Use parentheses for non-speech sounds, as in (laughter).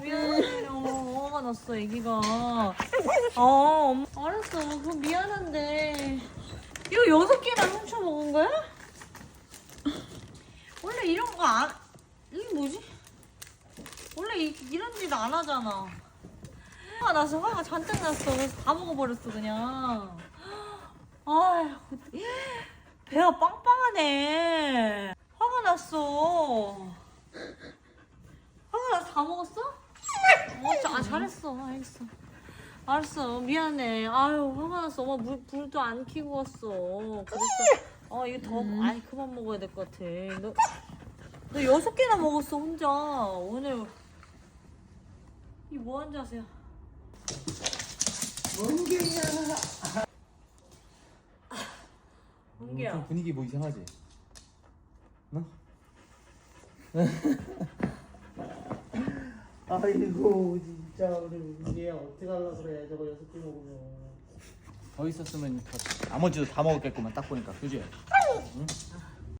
미안해요. 화가 났어, 애기가. 아, 엄마. 알았어. 그럼 미안한데. 이거 여섯 개나 훔쳐 먹은 거야? 원래 이런 거 안, 이게 뭐지? 원래 이, 이런 짓 안 하잖아. 화가 나서 화가 잔뜩 났어. 그래서 다 먹어버렸어, 그냥. 아휴, 그, 배가 빵빵하네. 화가 났어. 다 먹었어? 어, 자, 아, 잘했어. 알겠어. 알았어. 미안해. 아유, 화가 났어. 엄마 물, 불도 안 켜고 왔어. 그랬어. 어, 이거 더, 아이, 그만 먹어야 될 것 같아. 너, 너 여섯 개나 먹었어, 혼자. 오늘. 이뭐 하는 자세야? 멍게야. 문기야. 좀 분위기 뭐 이상하지? 너? (laughs) 아이고 진짜 우리 문제 어떻게 하려 그래 저거 여섯 개 먹으면 더 있었으면 더, 나머지도 다 먹었겠구만 딱 보니까 그지? 응?